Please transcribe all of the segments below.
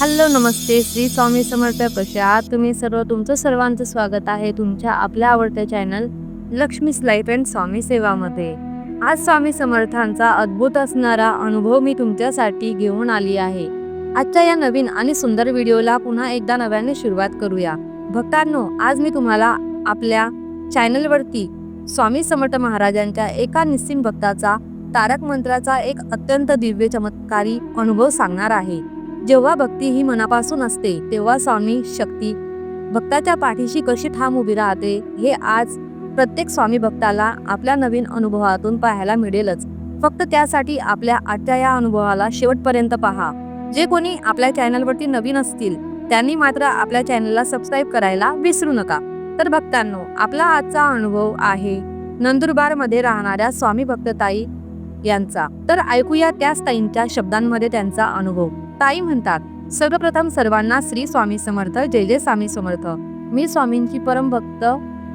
Hello नमस्ते. श्री स्वामी समर्थ कसे आहात तुम्ही? सर्व तुमचं सर्वांचं स्वागत आहे तुमच्या आपल्या आवडत्या channel Lakshmi's life and Swami सेवामध्ये. आज स्वामी समर्थांचा अद्भुत असणारा अनुभव मी तुमच्यासाठी घेऊन आली आहे. आजच्या या नवीन आणि सुंदर व्हिडिओला पुन्हा एकदा नव्याने सुरुवात करूया. भक्तांनो आज मी तुम्हाला आपल्या चॅनलवरती स्वामी समर्थ महाराजांच्या एका निस्सिम भक्ताचा तारक मंत्राचा एक अत्यंत दिव्य चमत्कारी अनुभव सांगणार आहे. जेव्हा भक्ती ही मनापासून असते तेव्हा स्वामी शक्ती भक्ताच्या पाठीशी कशी ठाम उभी राहते हे आज प्रत्येक स्वामी भक्ताला आपल्या नवीन अनुभवातून पाहायला मिळेलच. फक्त त्यासाठी आपल्या आजच्या या अनुभवाला शेवटपर्यंत पहा. जे कोणी आपल्या चॅनलवरती नवीन असतील त्यांनी मात्र आपल्या चॅनलला सबस्क्राईब करायला विसरू नका. तर भक्तांनो आपला आजचा अनुभव आहे नंदुरबारमध्ये राहणाऱ्या स्वामी भक्तताई यांचा. तर ऐकूया त्याच ताईंच्या शब्दांमध्ये त्यांचा अनुभव. ताई म्हणतात सर्वप्रथम सर्वांना श्री स्वामी समर्थ जय जय स्वामी समर्थ. मी स्वामींची परम भक्त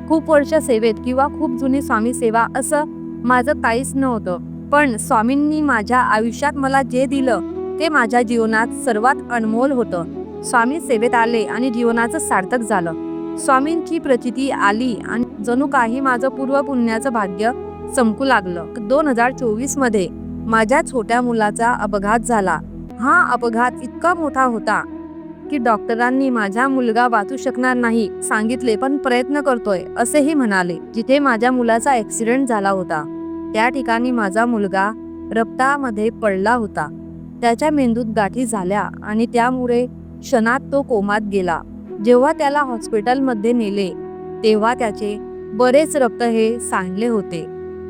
खूप वर्ष सेवेत किंवा खूप जुनी स्वामी सेवा असं माझं काहीच नव्हतं. पण स्वामींनी माझ्या आयुष्यात मला जे दिलं ते माझ्या जीवनात सर्वात अनमोल होतं. स्वामी सेवेत आले आणि जीवनाचं सार्थक झालं. स्वामींची प्रचिती आली आणि जणू काही माझं पूर्व पुण्याचं भाग्य चमकू लागलं. दोन हजार चोवीसमध्ये माझ्या छोट्या मुलाचा अपघात झाला. हा अपघात इतका मोठा होता की डॉक्टरांनी माझा मुलगा वाचू शकणार नाही सांगितले पण प्रयत्न करतोय असेही म्हणाले. जिथे माझ्या मुलाचा ॲक्सिडेंट झाला होता त्या ठिकाणी माझा मुलगा रक्तामध्ये पडला होता. त्याच्या मेंदूत गाठी झाल्या आणि त्यामुळे क्षणात तो कोमात गेला. जेव्हा त्याला हॉस्पिटलमध्ये नेले तेव्हा त्याचे बरेच रक्त हे सांडले होते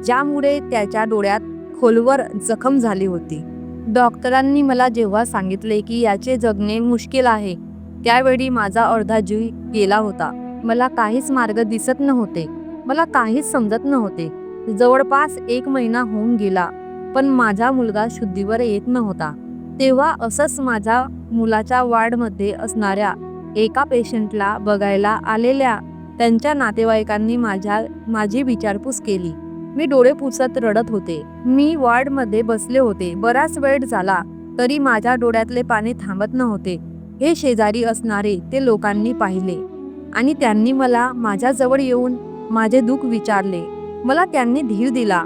ज्यामुळे त्याच्या डोळ्यात खोलवर जखम झाली होती. डॉक्टरांनी मला जेव्हा सांगितले की याचे जगणे मुश्किल आहे त्यावेळी माझा अर्धा जीव गेला होता. मला काहीच मार्ग दिसत नव्हते. मला काहीच समजत नव्हते. जवळपास एक महिना होऊन गेला पण माझा मुलगा शुद्धीवर येत नव्हता. तेव्हा असंच माझ्या मुलाच्या वार्डमध्ये असणाऱ्या एका पेशंटला बघायला आलेल्या त्यांच्या नातेवाईकांनी माझ्या माझी विचारपूस केली. मी डोळे पुसत रडत होते. मी वॉर्डमध्ये बसले होते. बराच वेळ झाला तरी माझ्या डोळ्यातले पाणी थांबत नव्हते. हे शेजारी असणारे ते लोकांनी पाहिले आणि त्यांनी मला माझ्याजवळ येऊन माझे दुःख विचारले. मला त्यांनी धीर दिला.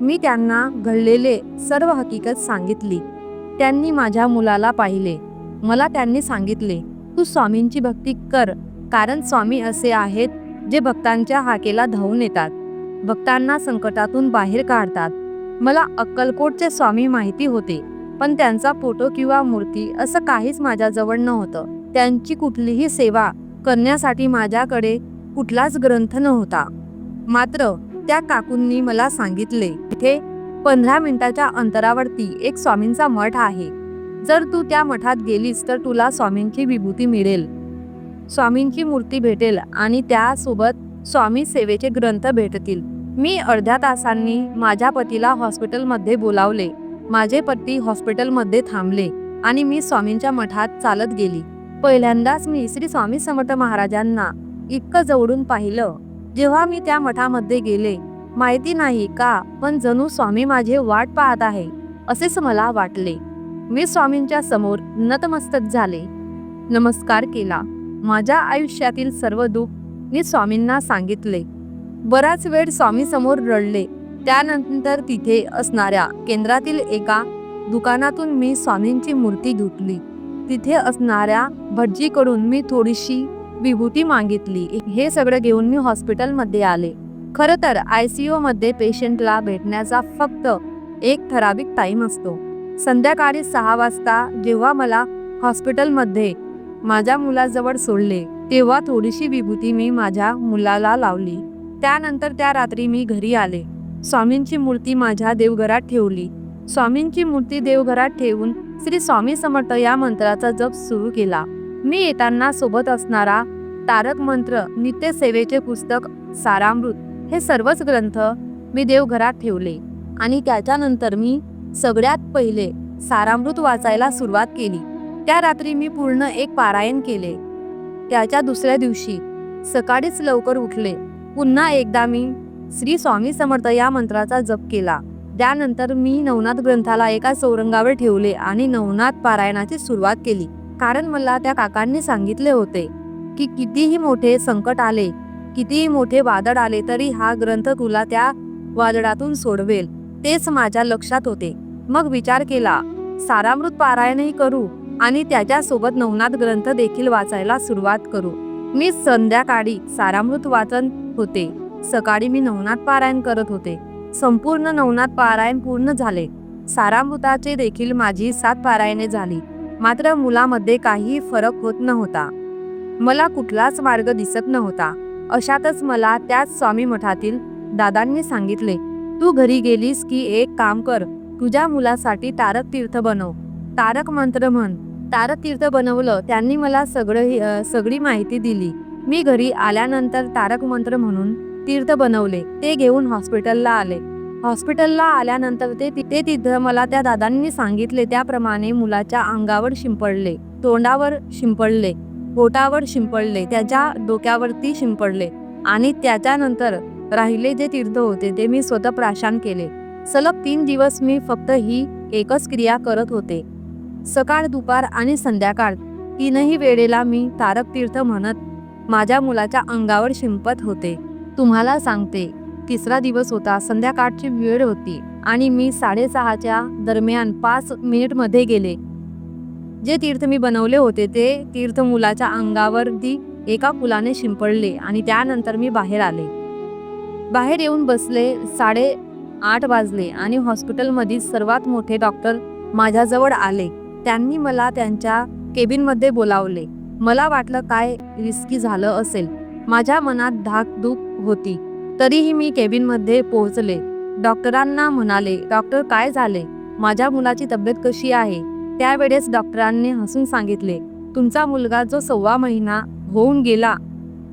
मी त्यांना घडलेले सर्व हकीकत सांगितली. त्यांनी माझ्या मुलाला पाहिले. मला त्यांनी सांगितले तू स्वामींची भक्ती कर कारण स्वामी असे आहेत जे भक्तांच्या हाकेला धावून येतात. भक्तांना संकटातून बाहेर काढतात. मला अक्कलकोटचे स्वामी माहिती होते पण त्यांचा फोटो किंवा मूर्ती असं काहीच माझ्याजवळ नव्हतं. त्यांची कुठलीही सेवा करण्यासाठी माझ्याकडे कुठलाच ग्रंथ नव्हता. मात्र त्या काकूंनी मला सांगितले इथे पंधरा मिनिटाच्या अंतरावरती एक स्वामींचा मठ आहे. जर तू त्या मठात गेलीस तर तुला स्वामींची विभूती मिळेल. स्वामींची मूर्ती भेटेल आणि त्यासोबत स्वामी सेवेचे ग्रंथ भेटतील. मी अर्ध्या तासांनी माझ्या पतीला हॉस्पिटलमध्ये बोलावले. माझे पती हॉस्पिटलमध्ये थांबले आणि मी स्वामींच्या मठात चालत गेली. पहिल्यांदाच मी श्री स्वामी समर्थ महाराजांना इतकं जवळून पाहिलं. जेव्हा मी त्या मठामध्ये गेले माहिती नाही का पण जणू स्वामी माझे वाट पाहत आहे असेच मला वाटले. मी स्वामींच्या समोर नतमस्तक झाले. नमस्कार केला. माझ्या आयुष्यातील सर्व दुःख मी स्वामींना सांगितले. बराच वेळ स्वामी समोर रडले. त्यानंतर तिथे असणाऱ्या केंद्रातील एका दुकानातून मी स्वामींची मूर्ती धुतली. तिथे असणाऱ्या भटजीकडून मी थोडीशी विभूती मागितली. हे सगळं घेऊन मी हॉस्पिटलमध्ये आले. खरं तर आय सी मध्ये पेशंटला भेटण्याचा फक्त एक ठराविक टाईम असतो. संध्याकाळी सहा वाजता जेव्हा मला हॉस्पिटलमध्ये माझ्या मुलाजवळ सोडले तेव्हा थोडीशी विभूती मी माझ्या मुलाला लावली. त्यानंतर त्या रात्री मी घरी आले. स्वामींची मूर्ती माझ्या देवघरात ठेवली. स्वामींची मूर्ती देवघरात ठेवून श्री स्वामी समर्थ या मंत्राचा जप सुरू केला. मी येताना सोबत असणारा तारक मंत्र नित्य सेवेचे पुस्तक सारामृत हे सर्वच ग्रंथ मी देवघरात ठेवले. आणि त्याच्यानंतर मी सगळ्यात पहिले सारामृत वाचायला सुरुवात केली. त्या रात्री मी पूर्ण एक पारायण केले. त्याच्या दुसऱ्या दिवशी. सकाळीच लवकर उठले. पुन्हा एकदा मी श्री स्वामी समर्थ या मंत्राचा जप केला. त्यानंतर मी नवनाथ ग्रंथाला एका चौरंगावर ठेवले आणि नवनाथ पारायणाची सुरुवात केली. कारण मला त्या काकांनी सांगितले होते की कितीही मोठे संकट आले कितीही मोठे वादळ आले तरी हा ग्रंथ तुला त्या वादळातून सोडवेल. तेच माझ्या लक्षात होते. मग विचार केला सारामृत पारायणही करू. आणि त्याच्यासोबत नवनाथ ग्रंथ देखील वाचायला सुरुवात करू. मी संध्याकाळी सारामृत वाचन होते. सकाळी मी नवनाथ पारायण करत होते. संपूर्ण नवनाथ पारायण पूर्ण झाले. सारामृताचे देखील माझी सात पारायणे झाली. मात्र मुलामध्ये काही फरक होत नव्हता. मला कुठलाच मार्ग दिसत नव्हता. अशातच मला त्याच स्वामी मठातील दादांनी सांगितले तू घरी गेलीस की एक काम कर. तुझ्या मुलासाठी तारक तीर्थ बनव. तारक मंत्र म्हण. तारक तीर्थ बनवलं त्यांनी मला सगळं सगळी माहिती दिली. मी घरी आल्यानंतर तारक मंत्र म्हणून तीर्थ बनवले. ते घेऊन हॉस्पिटलला आले. हॉस्पिटलला आल्यानंतर ते ते तिथं मला त्या दादांनी सांगितले. त्याप्रमाणे मुलाच्या अंगावर शिंपडले तोंडावर शिंपडले बोटावर शिंपडले त्याच्या डोक्यावरती शिंपडले आणि त्याच्यानंतर राहिले जे तीर्थ होते ते मी स्वतः प्राशान केले. सलग तीन दिवस मी फक्त ही एकच क्रिया करत होते. सकाळ दुपार आणि संध्याकाळ तीनही वेळेला मी तारक तीर्थ म्हणत माझ्या मुलाच्या अंगावर शिंपत होते. तुम्हाला सांगते तिसरा दिवस होता संध्याकाळची वेळ होती आणि मी साडेसहाच्या दरम्यान पाच मिनिटमध्ये गेले. जे तीर्थ मी बनवले होते ते तीर्थ मुलाच्या अंगावरती एका फुलाने शिंपडले आणि त्यानंतर मी बाहेर आले. बाहेर येऊन बसले साडे आठ वाजले आणि हॉस्पिटलमधील सर्वात मोठे डॉक्टर माझ्याजवळ आले. त्यांनी मला त्यांच्या केबिनमध्ये बोलावले. मला वाटलं काय रिस्की झालं असेल. माझ्या मनात धाकधूक होती. तरीही मी केबिनमध्ये पोहोचले. डॉक्टरांना म्हणाले डॉक्टर काय झाले? माझ्या मुलाची तब्येत कशी आहे? त्यावेळेस डॉक्टरांनी हसून सांगितले तुमचा मुलगा जो सव्वा महिना होऊन गेला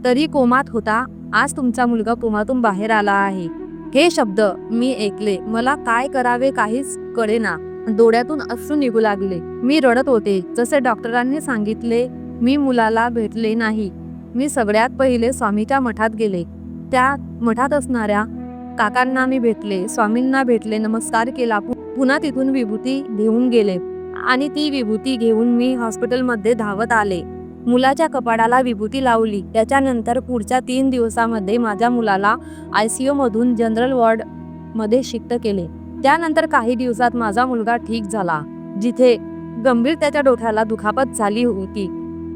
तरी कोमात होता. आज तुमचा मुलगा कोमातून बाहेर आला आहे. हे शब्द मी ऐकले. मला काय करावे काहीच कळेना. डोळ्यातून अश्रू निघू लागले. मी रडत होते. जसे डॉक्टरांनी सांगितले मी मुलाला भेटले नाही. मी सगळ्यात पहिले स्वामीच्या मठात गेले. त्या मठात असणाऱ्या काकांना मी भेटले. स्वामींना भेटले नमस्कार केला. पु- पुन्हा तिथून विभूती घेऊन गेले. आणि ती विभूती घेऊन मी हॉस्पिटलमध्ये धावत आले. मुलाच्या कपाडाला विभूती लावली. त्याच्यानंतर पुढच्या तीन दिवसामध्ये माझ्या मुलाला आय सी मधून जनरल वॉर्डमध्ये शिफ्ट केले. त्यानंतर काही दिवसात माझा मुलगा ठीक झाला जिथे गंभीर त्याच्या डोठ्याला दुखापत झाली होती.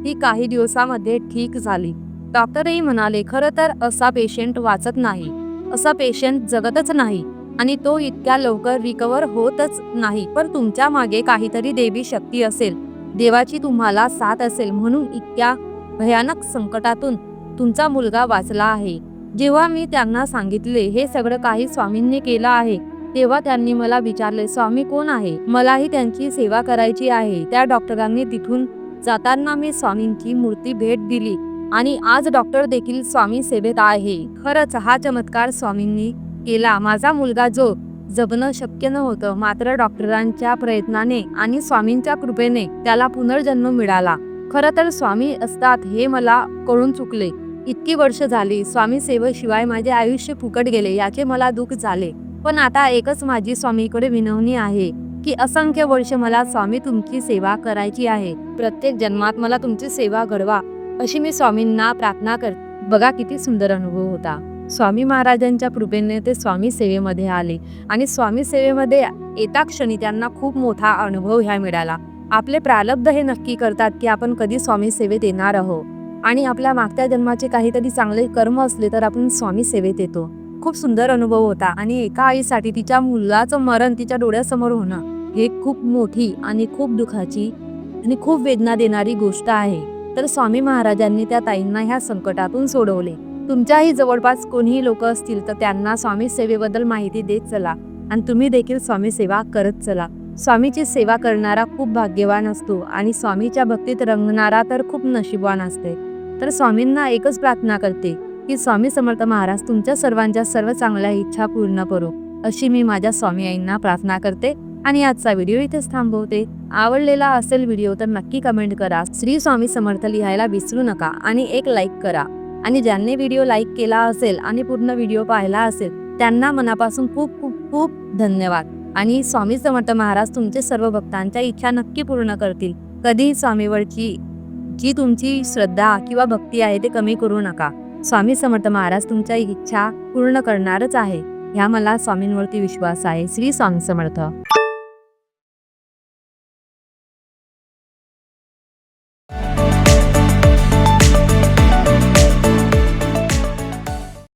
ती काही दिवसामध्ये ठीक झाली. डॉक्टरही म्हणाले खरं तर असा पेशंट वाचत नाही. असा पेशंट जगतच नाही आणि तो इतक्या लवकर रिकवर होतच नाही. पण तुमच्या मागे काहीतरी देवी शक्ती असेल. देवाची तुम्हाला साथ असेल म्हणून इतक्या भयानक संकटातून तुमचा मुलगा वाचला आहे. जेव्हा मी त्यांना सांगितले हे सगळं काही स्वामींनी केलं आहे. तेव्हा त्यांनी मला विचारले स्वामी कोण आहे? मलाही त्यांची सेवा करायची आहे. त्या डॉक्टरांनी तिथून जाताना मी स्वामींची मूर्ती भेट दिली आणि आज डॉक्टर देखील स्वामी सेवेत आहे. खरंच हा चमत्कार स्वामींनी केला. माझा मुलगा जो जगणं शक्य नव्हतं मात्र डॉक्टरांच्या प्रयत्नाने आणि स्वामींच्या कृपेने त्याला पुनर्जन्म मिळाला. खरं तर स्वामी असतात हे मला कळून चुकले. इतकी वर्ष झाली स्वामी सेवेशिवाय माझे आयुष्य फुकट गेले याचे मला दुःख झाले. पण आता एकच माझी स्वामीकडे विनवणी आहे की असंख्य वर्ष मला स्वामी तुमची सेवा करायची आहे. प्रत्येक जन्मात मला तुमची सेवा घडवा अशी मी स्वामींना प्रार्थना कर बघा किती सुंदर अनुभव होता. स्वामी महाराजांच्या कृपेने ते स्वामी सेवेमध्ये आले आणि स्वामी सेवेमध्ये येता क्षणी त्यांना खूप मोठा अनुभव ह्या मिळाला. आपले प्रालब्ध हे नक्की करतात की आपण कधी स्वामी सेवेत येणार आहोत. आणि आपल्या मागच्या जन्माचे काहीतरी चांगले कर्म असले तर आपण स्वामी सेवेत येतो. खूप सुंदर अनुभव होता आणि एका आईसाठी तिच्या मुलाचं मरण तिच्या डोळ्यासमोर होणं हे खूप मोठी आणि खूप दुःखाची आणि खूप वेदना देणारी गोष्ट आहे. तर स्वामी महाराजांनी त्या ताईंना ह्या संकटातून सोडवले. तुमच्याही जवळपास कोणीही लोक असतील तर त्यांना स्वामी सेवेबद्दल माहिती देत चला आणि तुम्ही देखील स्वामी सेवा करत चला. स्वामीची सेवा करणारा खूप भाग्यवान असतो आणि स्वामीच्या भक्तीत रंगणारा तर खूप नशीबवान असते. तर स्वामींना एकच प्रार्थना करते की स्वामी समर्थ महाराज तुमच्या सर्वांच्या सर्व चांगल्या इच्छा पूर्ण करो अशी मी माझ्या स्वामी आईंना प्रार्थना करते आणि आजचा व्हिडिओ इथेच थांबवते. आवडलेला असेल व्हिडिओ तर नक्की कमेंट करा. श्री स्वामी समर्थ लिहायला विसरू नका आणि एक लाईक करा. आणि ज्यांनी व्हिडिओ लाईक केला असेल आणि पूर्ण व्हिडिओ पाहिला असेल त्यांना मनापासून खूप खूप खूप धन्यवाद. आणि स्वामी समर्थ महाराज तुमचे सर्व भक्तांच्या इच्छा नक्की पूर्ण करतील. कधी स्वामीवरची जी तुमची श्रद्धा किंवा भक्ती आहे ते कमी करू नका. स्वामी समर्थ महाराज तुमच्या इच्छा पूर्ण करणारच आहे. ह्या मला स्वामींवरती विश्वास आहे. श्री स्वामी समर्थ.